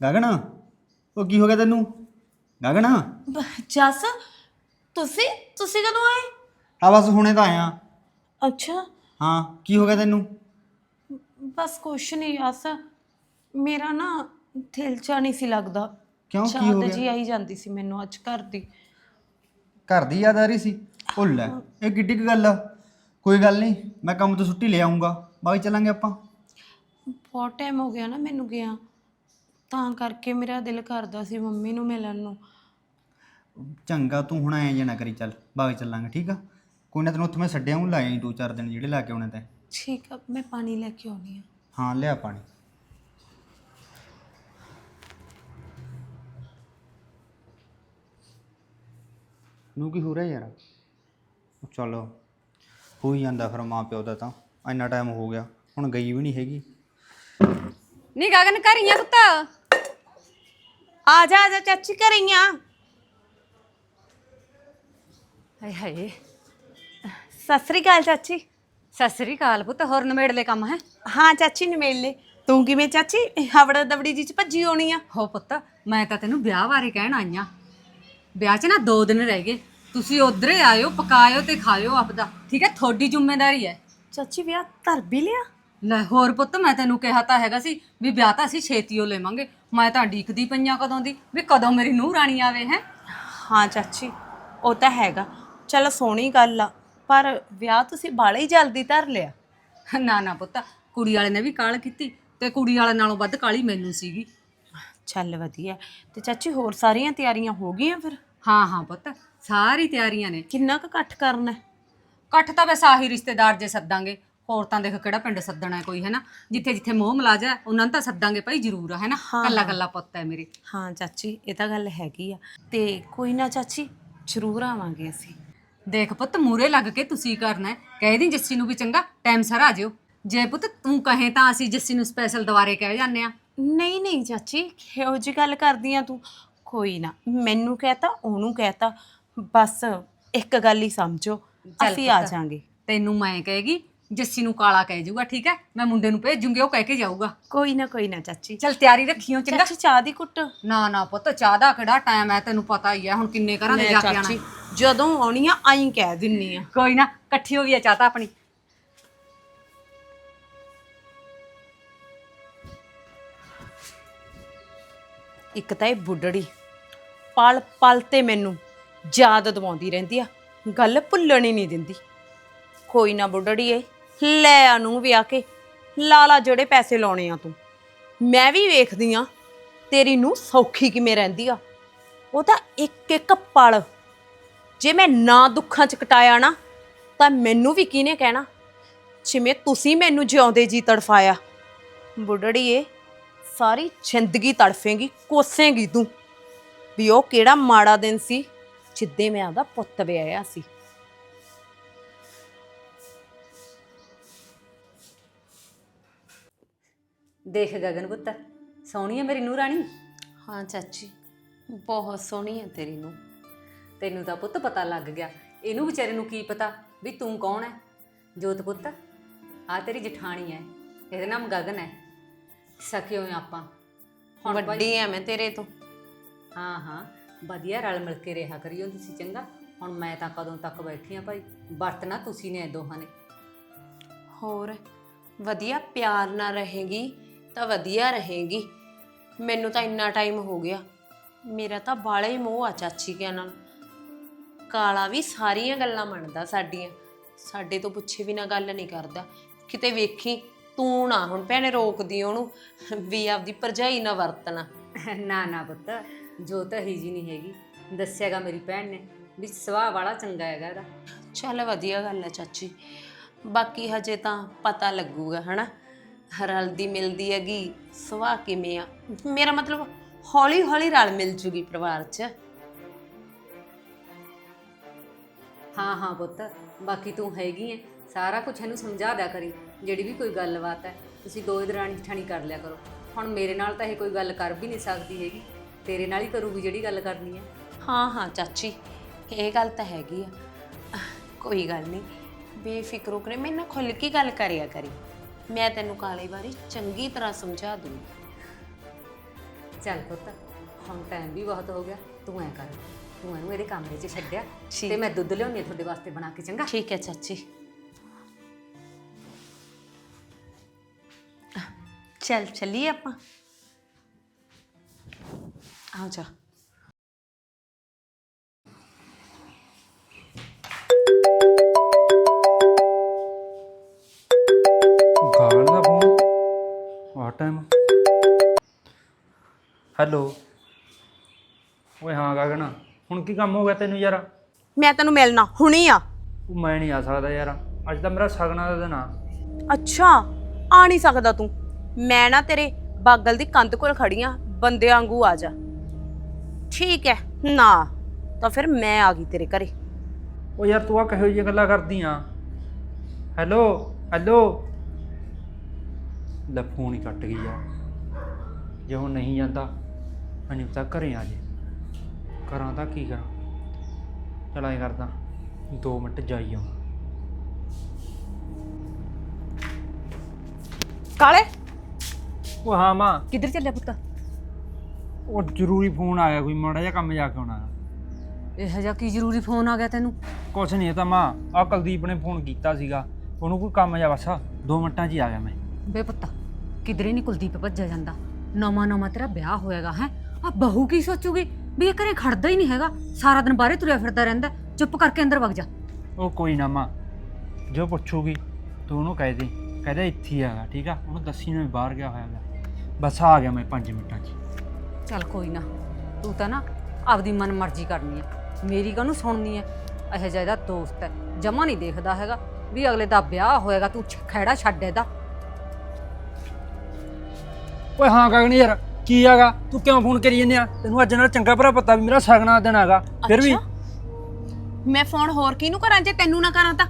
ਗਗਨ ਉਹ ਕੀ ਹੋ ਗਿਆ ਤੈਨੂੰ? ਗਗਨ। ਜਸ ਤੁਸੀਂ ਤੁਸੀਂ ਕਦੋਂ ਆਏ? ਆ ਬਸ ਹੁਣੇ ਤਾਂ ਆਇਆ ਅੱਛਾ। ਹਾਂ ਕੀ ਹੋ ਗਿਆ ਤੈਨੂੰ? ਬਸ ਕੁਛ ਨਹੀਂ ਜਸ ਮੇਰਾ ਨਾ ਦਿਲ ਚਾ ਨਹੀਂ ਸੀ ਲੱਗਦਾ। ਕਿਉਂ ਕੀ ਹੋ ਚਾਹਤ ਜੀ ਗਿਆ ਆਈ ਜਾਂਦੀ ਸੀ ਮੈਨੂੰ ਅੱਜ ਘਰ ਦੀ। ਘਰ ਦੀ ਯਾਦ ਆ ਰਹੀ ਸੀ? ਉਹ ਲੈ ਇਹ ਕਿੱਡੀ ਕੁ ਗੱਲ ਆ। ਕੋਈ ਗੱਲ ਨਹੀਂ ਮੈਂ ਕੰਮ ਤੋਂ ਛੁੱਟੀ ਲੈ ਆਉਂਗਾ ਬਾਕੀ ਚੱਲਾਂਗੇ ਆਪਾਂ? ਬਹੁਤ ਟਾਈਮ ਹੋ ਗਿਆ ਨਾ ਮੈਨੂੰ ਗਿਆ। ਤਾਂ ਕਰਕੇ ਮੇਰਾ ਦਿਲ ਕਰਦਾ ਸੀ ਮੰਮੀ ਨੂੰ ਮਿਲਣ ਨੂੰ। ਚੰਗਾ ਤੂੰ ਹੁਣ ਐਂ ਜੇ ਨਾ ਕਰੀ ਚੱਲ। ਬਾਕੀ ਚੱਲਾਂਗੇ ਠੀਕ ਆ? ਕੋਈ ਨਾ ਤੈਨੂੰ ਉੱਥੇ ਮੈਂ ਛੱਡਿਆ ਹੂੰ ਲਾਇਆ ਦੋ ਚਾਰ ਦਿਨ ਜਿਹੜੇ ਲਾ ਕੇ ਆਉਣੇ ਤੈਂ। ਠੀਕ ਆ ਮੈਂ ਪਾਣੀ ਲੈ ਕੇ ਆਉਣੀ ਆ। ਹਾਂ ਲਿਆ ਪਾਣੀ। ਨੂੰ ਕੀ ਹੋ ਰਿਹਾ ਯਾਰ? ਚਲੋ ਹੋ ਹੀ ਜਾਂਦਾ ਫਿਰ ਮਾਂ ਪਿਓ ਦਾ ਤਾਂ। ਇੰਨਾ ਟਾਈਮ ਹੋ ਗਿਆ ਹੁਣ ਗਈ ਵੀ ਨਹੀਂ ਹੈਗੀ। ਨਹੀਂ ਗਗਨ ਘਰੀਆਂ ਪੁੱਤ। ਆ ਜਾ ਆ ਜਾ ਚਾਚੀ ਘਰੀਆਂ ਹਾਏ ਹਾਏ। ਸਤਿ ਸ੍ਰੀ ਅਕਾਲ ਚਾਚੀ। ਸਤਿ ਸ੍ਰੀ ਅਕਾਲ ਪੁੱਤ ਹੋਰ ਨਵੇੜਲੇ ਕੰਮ ਹੈ? ਹਾਂ ਚਾਚੀ ਨੇ ਮਿਲ ਲੈ ਤੂੰ ਕਿਵੇਂ ਚਾਚੀ? ਹਵੜਾ ਦਵੜੀ ਜੀ ਚ ਭੱਜੀ ਹੋਣੀ ਆ। ਹੋ ਪੁੱਤ ਮੈਂ ਤਾਂ ਤੈਨੂੰ ਵਿਆਹ ਬਾਰੇ ਕਹਿਣ ਆਈ ਆਂ। ਵਿਆਹ 'ਚ ਨਾ 2 ਦਿਨ ਰਹਿ ਗਏ। ਤੁਸੀਂ ਉਧਰੇ ਆਇਓ ਪਕਾਇਓ ਤੇ ਖਾਇਓ ਆਪਦਾ। ਠੀਕ ਹੈ ਤੁਹਾਡੀ ਜ਼ਿੰਮੇਵਾਰੀ ਹੈ। ਚਾਚੀ ਵਿਆਹ ਧਰ ਵੀ ਲਿਆ? ਲੈ ਹੋਰ ਪੁੱਤ ਮੈਂ ਤੈਨੂੰ ਕਿਹਾ ਤਾਂ ਹੈਗਾ ਸੀ ਵੀ ਵਿਆਹ ਤਾਂ ਅਸੀਂ ਛੇਤੀਓ ਲੈਵਾਂਗੇ। ਮੈਂ ਤਾਂ ਢੀਕਦੀ ਪਈਆਂ ਕਦੋਂ ਦੀ ਵੀ ਕਦੋਂ ਮੇਰੀ ਨੂੰਹ ਰਾਣੀ ਆਵੇ ਹੈ? ਹਾਂ ਚਾਚੀ ਉਹ ਤਾਂ ਹੈਗਾ। ਚਲੋ ਸੋਹਣੀ ਗੱਲ ਆ ਪਰ ਵਿਆਹ ਤੁਸੀਂ ਬਾਲਾ ਹੀ ਜਲਦੀ ਧਰ ਲਿਆ। ਨਾ ਨਾ ਪੁੱਤ ਕੁੜੀ ਵਾਲੇ ਨੇ ਵੀ ਕਾਲ ਕੀਤੀ ਤੇ ਕੁੜੀ ਵਾਲੇ ਨਾਲੋਂ ਵੱਧ ਕਾਲੀ ਮੈਨੂੰ ਸੀਗੀ। ਚੱਲ ਵਧੀਆ ਤੇ ਚਾਚੀ ਹੋਰ ਸਾਰੀਆਂ ਤਿਆਰੀਆਂ ਹੋ ਗਈਆਂ ਫਿਰ? ਹਾਂ ਹਾਂ ਪੁੱਤ ਸਾਰੀ ਤਿਆਰੀਆਂ ਨੇ। ਕਿੰਨਾ ਕੁ ਇਕੱਠ ਕਰਨਾ ਹੈ? ਇਕੱਠ ਤਾਂ ਵੈਸੇ ਆਹੀ ਰਿਸ਼ਤੇਦਾਰ ਜੇ ਸੱਦਾਂਗੇ। ਹੋਰ ਤਾਂ ਦੇਖ ਕਿਹੜਾ ਪਿੰਡ ਸੱਦਣਾ ਹੈ ਕੋਈ ਹੈ ਨਾ? ਜਿੱਥੇ ਜਿੱਥੇ ਮੋਹ ਮਲਾਜਾ ਹੈ, ਉਹਨਾਂ ਨੂੰ ਤਾਂ ਸੱਦਾਂਗੇ ਭਾਈ ਜ਼ਰੂਰ ਹੈ ਨਾ? ਕੱਲਾ ਕੱਲਾ ਪੁੱਤ ਹੈ ਮੇਰੇ। ਹਾਂ ਚਾਚੀ ਇਹ ਤਾਂ ਗੱਲ ਹੈਗੀ ਆ। ਤੇ ਕੋਈ ਨਾ ਚਾਚੀ ਜ਼ਰੂਰ ਆਵਾਂਗੇ ਅਸੀਂ। ਦੇਖ ਪੁੱਤ ਮੂਰੇ ਲੱਗ ਕੇ ਤੁਸੀਂ ਕਰਨਾ ਹੈ। ਕਹਿ ਦੀ ਜੱਸੀ ਨੂੰ ਵੀ ਚੰਗਾ ਟਾਈਮ ਸਰ ਆ ਜਿਓ। ਜੇ ਪੁੱਤ ਤੂੰ ਕਹੇ ਤਾਂ ਅਸੀਂ ਜੱਸੀ ਨੂੰ ਸਪੈਸ਼ਲ ਦੁਬਾਰੇ ਕਹਿ ਜਾਂਦੇ ਆ ਨਹੀਂ ਨਹੀਂ ਚਾਚੀ ਇਹੋ ਜੀ ਗੱਲ ਕਰਦੀ ਆ ਤੂੰ? ਕੋਈ ਨਾ ਮੈਨੂੰ ਕਹਤਾ ਉਹਨੂੰ ਕਹਤਾ। ਬਸ ਇੱਕ ਗੱਲ ਹੀ ਸਮਝੋ। ਚੱਲ ਅਸੀਂ ਆ ਪੁੱਤ। ਜਾਾਂਗੇ। ਤੈਨੂੰ ਮੈਂ ਕਹੇਗੀ ਜੱਸੀ ਨੂੰ ਕਾਲਾ ਕਹਿ ਜਾਊਗਾ ਠੀਕ ਹੈ? ਮੈਂ ਮੁੰਡੇ ਨੂੰ ਭੇਜੂਗੀ ਉਹ ਕਹਿ ਕੇ ਜਾਊਗਾ। ਕੋਈ ਨਾ ਕੋਈ ਨਾ ਚਾਚੀ। ਚੱਲ ਤਿਆਰੀ ਰੱਖਿਓ ਚੰਗਾ। ਚਾਚੀ ਚਾਹ ਦੀ ਕੁੱਟ। ਨਾ ਨਾ ਪੁੱਤ ਚਾਹ ਦਾ ਕਿਹੜਾ ਟਾਈਮ ਹੈ ਤੈਨੂੰ ਪਤਾ ਹੀ ਹੈ ਹੁਣ ਕਿੰਨੇ ਘਰਾਂ ਦੇ ਲੈ ਜਾ ਕੇ ਆਣਾ ਚਾਚੀ ਜਦੋਂ ਆਉਣੀ ਆ ਆਈ ਕਹਿ ਦਿੰਨੀ ਆ। ਕੋਈ ਨਾ ਇਕੱਠੀ ਹੋ ਗਈ ਆ ਚਾਹ ਤਾਂ ਆਪਣੀ। ਇੱਕ ਤਾਂ ਇਹ ਬੁੱਢੜੀ ਪਲ ਪਲ ਤੇ ਮੈਨੂੰ ਯਾਦ ਦਿਵਾਉਂਦੀ ਰਹਿੰਦੀ ਆ। ਗੱਲ ਭੁੱਲਣ ਹੀ ਨਹੀਂ ਦਿੰਦੀ। ਕੋਈ ਨਾ ਬੁੱਢੜੀਏ, ਲੈ ਆ ਨੂੰ ਵਿਆਹ ਕੇ। ਲਾਲਾ ਜਿਹੜੇ ਪੈਸੇ ਲਾਉਣੇ ਆ ਤੂੰ। ਮੈਂ ਵੀ ਵੇਖਦੀ ਆ, ਤੇਰੀ ਨੂੰ ਸੌਖੀ ਕਿਵੇਂ ਰਹਿੰਦੀ ਆ। ਉਹ ਤਾਂ ਇੱਕ ਇੱਕ ਪਲ। ਜੇ ਮੈਂ ਨਾ ਦੁੱਖਾਂ ਚ ਕਟਾਇਆ ਨਾ, ਤਾਂ ਮੈਨੂੰ ਵੀ ਕਿਹਨੇ ਕਹਿਣਾ? ਜਿਵੇਂ ਤੁਸੀਂ ਮੈਨੂੰ ਜਿਉਂਦੇ ਜੀ ਤੜਫਾਇਆ। ਬੁੱਢੜੀਏ, ਸਾਰੀ ਜ਼ਿੰਦਗੀ ਤੜਫੇਂਗੀ, ਕੋਸੇਂਗੀ ਤੂੰ। ਵੀ ਉਹ ਕਿਹੜਾ ਮਾੜਾ ਦਿਨ ਸੀ। ਜਿੱਦੇ ਮੈਂ ਆਪਦਾ ਪੁੱਤ ਵਿਆਹਿਆ ਸੀ। ਦੇਖ ਗਗਨ ਪੁੱਤ ਸੋਹਣੀ ਹੈ ਮੇਰੀ ਨੂੰਹ ਰਾਣੀ? ਹਾਂ ਚਾਚੀ ਬਹੁਤ ਸੋਹਣੀ ਹੈ ਤੇਰੀ ਨੂੰ ਤੈਨੂੰ ਤਾਂ ਪੁੱਤ ਪਤਾ ਲੱਗ ਗਿਆ ਇਹਨੂੰ ਵਿਚਾਰੇ ਨੂੰ ਕੀ ਪਤਾ ਵੀ ਤੂੰ ਕੌਣ ਹੈ ਜੋਤ ਪੁੱਤ ਆ ਤੇਰੀ ਜਠਾਣੀ ਹੈ ਇਹਦਾ ਨਾਮ ਗਗਨ ਹੈ ਸਖੀ ਆਪਾਂ। ਹੁਣ ਵੱਡੀ ਐ ਮੈਂ ਤੇਰੇ ਤੋਂ। ਹਾਂ ਹਾਂ। ਵਧੀਆ ਰਲ ਮਿਲ ਕੇ ਰਿਹਾ ਕਰਿਓ ਤੁਸੀਂ ਚੰਗਾ। ਹੁਣ ਮੈਂ ਤਾਂ ਕਦੋਂ ਤੱਕ ਬੈਠੀ ਆ ਭਾਈ? ਵਰਤਣਾ ਤੁਸੀਂ ਨੇ ਦੋਹਾਂ ਨੇ। ਹੋਰ ਵਧੀਆ ਪਿਆਰ ਨਾਲ ਰਹੇਗੀ ਤਾਂ ਵਧੀਆ ਰਹੇਗੀ। ਮੈਨੂੰ ਤਾਂ ਇੰਨਾ ਟਾਈਮ ਹੋ ਗਿਆ। ਮੇਰਾ ਤਾਂ ਬਾਲਾ ਹੀ ਮੋਹ ਆ ਚਾਚੀ ਕਿਆ ਨਾਲ। ਕਾਲਾ ਵੀ ਸਾਰੀਆਂ ਗੱਲਾਂ ਮੰਨਦਾ ਸਾਡੀਆਂ। ਸਾਡੇ ਤੋਂ ਪੁੱਛੇ ਬਿਨਾ ਗੱਲ ਨਹੀਂ ਕਰਦਾ। ਕਿਤੇ ਵੇਖੀ ਤੂੰ ਨਾ ਹੁਣ ਭੈਣੇ ਰੋਕਦੀ ਉਹਨੂੰ ਵੀ ਆਪਦੀ ਭਰਜਾਈ ਨਾ ਵਰਤਣਾ। ਨਾ ਨਾ ਪੁੱਤ ਜੋਤ ਹੀ ਜੀ ਨਹੀਂ ਹੈਗੀ। ਦੱਸਿਆਗਾ ਮੇਰੀ ਭੈਣ ਨੇ ਵੀ ਸੁਭਾਅ ਵਾਲਾ ਚੰਗਾ ਹੈਗਾ ਇਹਦਾ। ਚੱਲ ਵਧੀਆ ਗੱਲ ਹੈ ਚਾਚੀ। ਬਾਕੀ ਹਜੇ ਤਾਂ ਪਤਾ ਲੱਗੂਗਾ ਹਨਾ? ਰਲਦੀ ਮਿਲਦੀ ਹੈਗੀ ਸੁਭਾਅ ਕਿਵੇਂ ਆ? ਮੇਰਾ ਮਤਲਬ ਹੌਲੀ ਹੌਲੀ ਰਲ ਮਿਲ ਜੂਗੀ ਪਰਿਵਾਰ 'ਚ। ਹਾਂ ਹਾਂ ਪੁੱਤ ਬਾਕੀ ਤੂੰ ਹੈਗੀ ਐ ਸਾਰਾ ਕੁਝ ਇਹਨੂੰ ਸਮਝਾ ਦਿਆ ਕਰੀ ਜਿਹੜੀ ਵੀ ਕੋਈ ਗੱਲਬਾਤ ਹੈ। ਤੁਸੀਂ ਦੋ ਦਰਾਣੀ ਠਾਣੀ ਕਰ ਲਿਆ ਕਰੋ। ਹੁਣ ਮੇਰੇ ਨਾਲ ਤਾਂ ਇਹ ਕੋਈ ਗੱਲ ਕਰ ਵੀ ਨਹੀਂ ਸਕਦੀ ਹੈਗੀ। ਤੇਰੇ ਨਾਲ ਹੀ ਕਰੂਗੀ ਜਿਹੜੀ ਗੱਲ ਕਰਨੀ ਹੈ। ਹਾਂ ਹਾਂ ਚਾਚੀ ਇਹ ਗੱਲ ਤਾਂ ਹੈਗੀ ਆ। ਕੋਈ ਗੱਲ ਨਹੀਂ ਬੇਫਿਕਰ ਹੋ ਕੇ ਮੇਰੇ ਨਾਲ ਖੁੱਲ ਕੇ ਗੱਲ ਕਰਿਆ ਕਰੀ। ਮੈਂ ਤੈਨੂੰ ਕਾਲੇ ਬਾਰੇ ਚੰਗੀ ਤਰ੍ਹਾਂ ਸਮਝਾ ਦੂੰਗੀ। ਚੱਲ ਪੁੱਤ ਹੁਣ ਟਾਈਮ ਵੀ ਬਹੁਤ ਹੋ ਗਿਆ ਤੂੰ ਐ ਕਰ ਤੂੰ ਇਹਨੂੰ ਇਹਦੇ ਕਮਰੇ 'ਚ ਛੱਡਿਆ ਠੀਕ। ਤੇ ਮੈਂ ਦੁੱਧ ਲਿਆਉਣੀ ਆ ਤੁਹਾਡੇ ਵਾਸਤੇ ਬਣਾ ਕੇ ਚੰਗਾ? ਠੀਕ ਹੈ ਚਾਚੀ। ਚੱਲ ਚੱਲੀਏ ਆਪਾਂ। ਆਓ ਜਾ ਗਾਲ ਦਾ ਫੋਨ ਆ ਟਾਈਮ ਹੈਲੋ ਓਏ ਹਾਂ ਗਗਨ ਹੁਣ ਕੀ ਕੰਮ ਹੋ ਗਿਆ ਤੈਨੂੰ ਯਾਰ? ਮੈਂ ਤੈਨੂੰ ਮਿਲਣਾ ਹੁਣੀ ਆ। ਉਹ ਮੈਂ ਨਹੀਂ ਆ ਸਕਦਾ ਯਾਰ ਅੱਜ ਤਾਂ ਮੇਰਾ ਸਗਣਾ ਦਾ ਦਿਨ ਆ। ਅੱਛਾ ਆ ਨਹੀਂ ਸਕਦਾ ਤੂੰ। ਮੈਂ ਨਾ ਤੇਰੇ ਬਾਗਲ ਦੀ ਕੰਧ ਕੋਲ ਖੜੀ ਆ ਬੰਦੇ ਵਾਂਗੂ ਆ ਜਾ। ਠੀਕ ਹੈ ਨਾ ਤਾਂ ਫਿਰ ਮੈਂ ਆ ਗਈ ਤੇਰੇ ਘਰੇ ਉਹ ਯਾਰ ਤੂੰ ਆ ਕਹੋ ਜਿਹੀਆਂ ਗੱਲਾਂ ਕਰਦੀ ਆ ਹੈਲੋ ਹੈਲੋ ਲੈ ਫੋਨ ਹੀ ਕੱਟ ਗਈ ਯਾਰ ਜੇ ਹੁਣ ਨਹੀਂ ਜਾਂਦਾ ਮੈਨੂੰ ਤਾਂ ਘਰੇ ਆ ਜੇ ਕਰਾਂ ਤਾਂ ਕੀ ਕਰਾਂ ਚਲ ਐਂ ਕਰਦਾ 2 ਮਿੰਟ ਜਾਈ ਆਵਾਂ ਕਾਲੇ ਉਹ ਹਾਂ ਮਾਂ ਕਿੱਧਰ ਚੱਲਿਆ ਪੁੱਤ ਉਹ ਜ਼ਰੂਰੀ ਫੋਨ ਆ ਗਿਆ ਕੋਈ ਮਾੜਾ ਜਿਹਾ ਕੰਮ ਜਾ ਕੇ ਆਉਣਾ। ਇਹ ਜਿਹਾ ਕੀ ਜ਼ਰੂਰੀ ਫੋਨ ਆ ਗਿਆ ਤੈਨੂੰ? ਕੁਛ ਨਹੀਂ ਇਹ ਤਾਂ ਮਾਂ ਆ ਕੁਲਦੀਪ ਨੇ ਫੋਨ ਕੀਤਾ ਸੀਗਾ। ਉਹਨੂੰ ਕੋਈ ਕੰਮ ਜਾ ਬਸ 2 ਮਿੰਟਾਂ 'ਚ ਹੀ ਆ ਗਿਆ ਮੈਂ। ਬੇ ਪੁੱਤ ਕਿਧਰੇ ਨਹੀਂ ਕੁਲਦੀਪ ਭੱਜਿਆ ਜਾਂਦਾ? ਨਵਾਂ ਨਵਾਂ ਤੇਰਾ ਵਿਆਹ ਹੋਏਗਾ ਹੈ? ਆ ਬਹੂ ਕੀ ਸੋਚੂਗੀ? ਵੀ ਇਹ ਘਰੇ ਖੜਦਾ ਹੀ ਨਹੀਂ ਹੈਗਾ। ਸਾਰਾ ਦਿਨ ਬਾਹਰੇ ਤੁਰਿਆ ਫਿਰਦਾ ਰਹਿੰਦਾ ਚੁੱਪ ਕਰਕੇ ਅੰਦਰ ਵਗ ਜਾ। ਉਹ ਕੋਈ ਨਾ ਮਾਂ ਜੋ ਪੁੱਛੂਗੀ ਤੂੰ ਉਹਨੂੰ ਕਹਿ ਦੇ। ਕਹਦੇ ਇੱਥੇ ਹੀ ਹੈਗਾ ਠੀਕ ਆ? ਉਹਨੂੰ ਦੱਸੀ ਨਾ ਬਾਹਰ ਗਿਆ ਹੋਇਆ ਗਾ ਬਸ ਆ ਗਿਆ ਮੈਂ 5 ਮਿੰਟਾਂ 'ਚ ਚੱਲ ਕੋਈ ਨਾ ਤੂੰ ਤਾਂ ਨਾ ਆਪਦੀ ਮਨ ਮਰਜ਼ੀ ਕਰਨੀ ਹੈ ਮੇਰੀ ਕਾਹਨੂੰ ਸੁਣਨੀ ਹੈ ਇਹ ਜਿਹਾ ਇਹਦਾ ਦੋਸਤ ਹੈ ਜਮਾ ਨਹੀਂ ਦੇਖਦਾ ਹੈਗਾ ਵੀ ਅਗਲੇ ਦਾ ਵਿਆਹ ਹੋਏਗਾ ਤੂੰ ਛ- ਖਹਿੜਾ ਛੱਡ ਇਹਦਾ। ਓਏ ਹਾਂ ਗਗਨ ਯਾਰ ਕੀ ਹੈਗਾ? ਤੂੰ ਕਿਉਂ ਫੋਨ ਕਰੀ ਜੰਨੇ ਆ? ਤੈਨੂੰ ਅੱਜ ਨਾਲ ਚੰਗਾ ਭਰਾ ਪਤਾ ਵੀ ਮੇਰਾ ਸਗਣਾ ਦਾ ਦਿਨ ਹੈਗਾ ਫਿਰ ਵੀ ਅੱਛਾ। ਮੈਂ ਫੋਨ ਹੋਰ ਕਿਹਨੂੰ ਕਰਾਂ ਜੇ ਤੈਨੂੰ ਨਾ ਕਰਾਂ ਤਾਂ?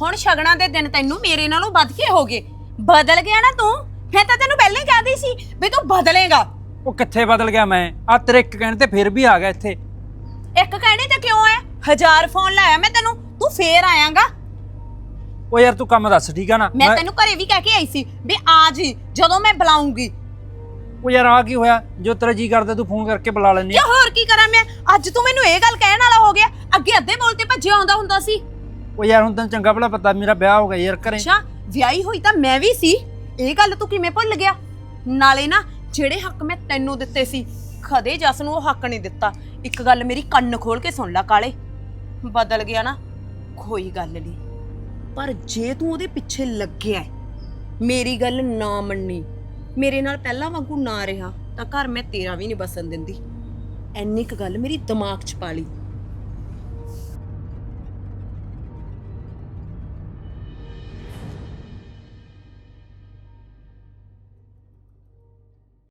ਹੁਣ ਸ਼ਗਨਾਂ ਦੇ ਦਿਨ ਤੈਨੂੰ ਮੇਰੇ ਨਾਲੋਂ ਵੱਧ ਕੇ ਹੋ ਗਏ। ਬਦਲ ਗਿਆ ਨਾ ਤੂੰ? ਮੈਂ ਤਾਂ ਤੈਨੂੰ ਪਹਿਲਾਂ ਹੀ ਕਹਿੰਦੀ ਸੀ ਵੀ ਤੂੰ ਬਦਲੇਗਾ। ਉਹ ਕਿੱਥੇ ਬਦਲ ਗਿਆ ਮੈਂ? ਆ ਤੇਰੇ ਇੱਕ ਕਹਿਣ ਤੇ ਫਿਰ ਵੀ ਆ ਗਿਆ ਇੱਥੇ। ਇੱਕ ਕਹਿਣੀ ਤੇ ਕਿਉਂ ਐ? ਹਜ਼ਾਰ ਫੋਨ ਲਾਇਆ ਮੈਂ ਤੈਨੂੰ ਤੂੰ ਫੇਰ ਆਇਆਂਗਾ। ਓ ਯਾਰ ਤੂੰ ਕੰਮ ਦੱਸ ਠੀਕ ਆ ਨਾ? ਮੈਂ ਤੈਨੂੰ ਘਰੇ ਵੀ ਕਹਿ ਕੇ ਆਈ ਸੀ ਵੀ ਆ ਜੀ ਜਦੋਂ ਮੈਂ ਬੁਲਾਉਂਗੀ। ਉਹ ਯਾਰ ਆ ਕੀ ਹੋਇਆ? ਜੋ ਤੇਰਾ ਜੀ ਕਰਦਾ ਤੂੰ ਫੋਨ ਕਰਕੇ ਬੁਲਾ ਲੈਂਦੀ ਜਾਂ ਹੋਰ ਕੀ ਕਰਾਂ ਮੈਂ? ਅੱਜ ਤੂੰ ਮੈਨੂੰ ਇਹ ਗੱਲ ਕਹਿਣ ਵਾਲਾ ਹੋ ਗਿਆ। ਅੱਗੇ ਅੱਧੇ ਬੋਲ ਤੇ ਭੱਜਿਆ ਆਉਂਦਾ ਹੁੰਦਾ ਸੀ। ਉਹ ਯਾਰ ਹੁਣ ਤੈਨੂੰ ਚੰਗਾ ਭਲਾ ਪਤਾ ਮੇਰਾ ਵਿਆਹ ਹੋ ਗਿਆ ਯਾਰ ਘਰੇ। ਅੱਛਾ ਵਿਆਹੀ ਹੋਈ ਤਾਂ ਮੈਂ ਵੀ ਸੀ। ਇਹ ਗੱਲ ਤੂੰ ਕਿਵੇਂ ਭੁੱਲ ਗਿਆ? ਨਾਲੇ ਨਾ ਜਿਹੜੇ ਹੱਕ ਮੈਂ ਤੈਨੂੰ ਦਿੱਤੇ ਸੀ, ਕਦੇ ਜਸ ਨੂੰ ਉਹ ਹੱਕ ਨਹੀਂ ਦਿੱਤਾ। ਇੱਕ ਗੱਲ ਮੇਰੀ ਕੰਨ ਖੋਲ ਕੇ ਸੁਣ ਲੈ ਕਾਲੇ। ਬਦਲ ਗਿਆ ਨਾ, ਕੋਈ ਗੱਲ ਨਹੀਂ। ਪਰ ਜੇ ਤੂੰ ਉਹਦੇ ਪਿੱਛੇ ਲੱਗਿਆ ਮੇਰੀ ਗੱਲ ਨਾ ਮੰਨੀ। ਮੇਰੇ ਨਾਲ ਪਹਿਲਾਂ ਵਾਂਗੂ ਨਾ ਰਿਹਾ, ਤਾਂ ਘਰ ਮੈਂ ਤੇਰਾ ਵੀ ਨਹੀਂ ਬਸਣ ਦਿੰਦੀ। ਐਨੀ ਕੁ ਗੱਲ ਮੇਰੀ ਦਿਮਾਗ 'ਚ ਪਾ ਲਈ।